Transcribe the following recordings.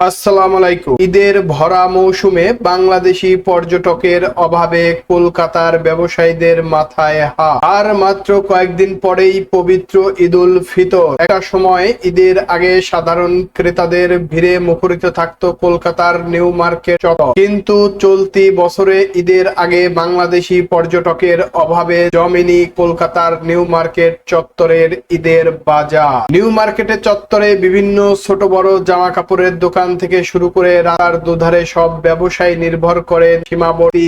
আসসালামু আলাইকুম ঈদের ভরা মৌসুমে বাংলাদেশি পর্যটকের অভাবে কলকাতার ব্যবসায়ীদের মাথায় হা আর মাত্র কয়েকদিন পরেই পবিত্র ঈদুল ফিতর। একটা সময় ঈদের আগে সাধারণ ক্রেতাদের ভিড়ে মুখরিত থাকতো কলকাতার নিউ মার্কেট চত্বর। কিন্তু চলতি বছরে ঈদের আগে বাংলাদেশি পর্যটকের অভাবে জমেনি কলকাতার নিউ মার্কেট চত্বরের ঈদের বাজার। নিউ মার্কেটের চত্বরে বিভিন্ন ছোট বড় জামা কাপড়ের দোকান থেকে শুরু করে রাতার দুধারে সব ব্যবসায়ী নির্ভর করে সীমাবর্তী।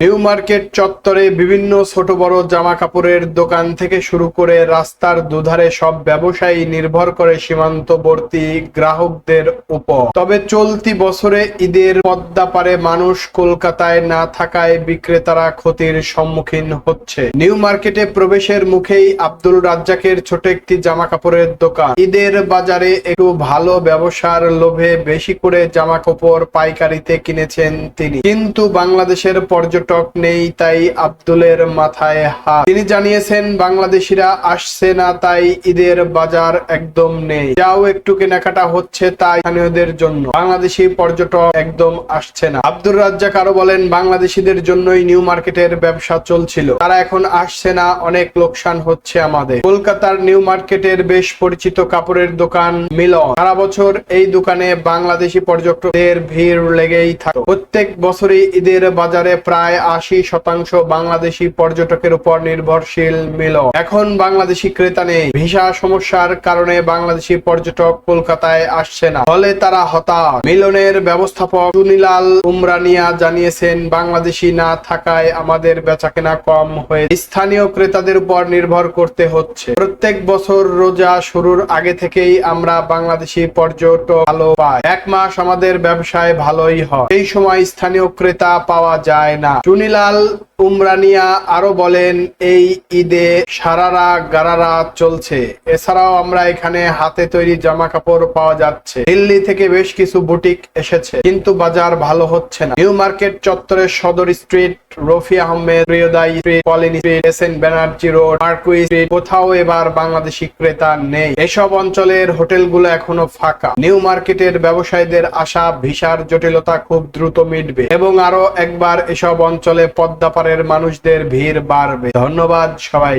নিউ মার্কেট চত্বরে বিভিন্ন ছোট বড় জামা কাপড়ের দোকান থেকে শুরু করে রাস্তার দুধারে সব ব্যবসায়ী নির্ভর করে সীমান্তবর্তী গ্রাহকদের উপর। তবে চলতি বছরে ঈদের পদ্মা পারে মানুষ কলকাতায় না থাকায় বিক্রেতারা ক্ষতির সম্মুখীন হচ্ছে। নিউ মার্কেটে প্রবেশের মুখেই আব্দুল রাজ্জাকের ছোট একটি জামা কাপড়ের দোকান। ঈদের বাজারে একটু ভালো ব্যবসার লোভে বেশি করে জামা কাপড় পাইকারিতে কিনেছেন তিনি। কিন্তু বাংলাদেশের পর্যটক নেই তাই আব্দুলের মাথায় হাত। তিনি জানিয়েছেন, বাংলাদেশিরা আসছে না তাই ঈদের বাজার একদম নেই। যাও, একটু কেনাকাটা হচ্ছে তাই স্থানীয়দের জন্য। বাংলাদেশি পর্যটক একদম আসছে না। আব্দুর রাজ্জাক আরও বলেন, বাংলাদেশিদের জন্যই নিউ মার্কেটের ব্যবসা চলছিল। তারা এখন আসছে না, অনেক লোকসান হচ্ছে আমাদের। কলকাতার নিউ মার্কেটের বেশ পরিচিত কাপড়ের দোকান মিলন। সারা বছর এই দোকানে বাংলাদেশি পর্যটকদের ভিড় লেগেই থাকে। প্রত্যেক বছরই ঈদের বাজারে প্রায় আশি শতাংশ বাংলাদেশি পর্যটকের উপর নির্ভরশীল মিলন। এখন বাংলাদেশি ক্রেতা নেই। ভিসা সমস্যার কারণে বাংলাদেশি পর্যটক কলকাতায় আসছে না। ফলে তারা হতাশ। মিলনের ব্যবস্থাপক সুনীলাল উমরানিয়া জানিয়েছেন, বাংলাদেশি না থাকায় আমাদের বেচাকেনা কম হয়ে স্থানীয় ক্রেতাদের উপর নির্ভর করতে হচ্ছে। প্রত্যেক বছর রোজা শুরুর আগে থেকেই আমরা বাংলাদেশি পর্যটক ভালো পাই এক মাস আমাদের ব্যবসায় ভালোই হয়। এই সময় স্থানীয় ক্রেতা পাওয়া যায় না। চুনিলাল উমরানিয়া আরও বলেন, এই ঈদে সারারা গারারা চলছে। এছাড়াও আমরা এখানে হাতে তৈরি জামা কাপড় পাওয়া যাচ্ছে। দিল্লি থেকে বেশ কিছু বুটিক এসেছে, কিন্তু বাজার ভালো হচ্ছে না। নিউ মার্কেট চত্বরের Sudder street Rafi Ahmed প্রিয়দাই street Collin street, S N Banerjee road, Marquis street. কোথাও এবার বাংলাদেশি ক্রেতা নেই। এসব অঞ্চলের হোটেলগুলো এখনও ফাঁকা। নিউ মার্কেটের ব্যবসায়ীদের আশা, ভিসার জটিলতা খুব দ্রুত মিটবে এবং আরও একবার এসব অঞ্চলে পদ্মাপাড়ের মানুষদের ভিড় বাড়বে। ধন্যবাদ সবাই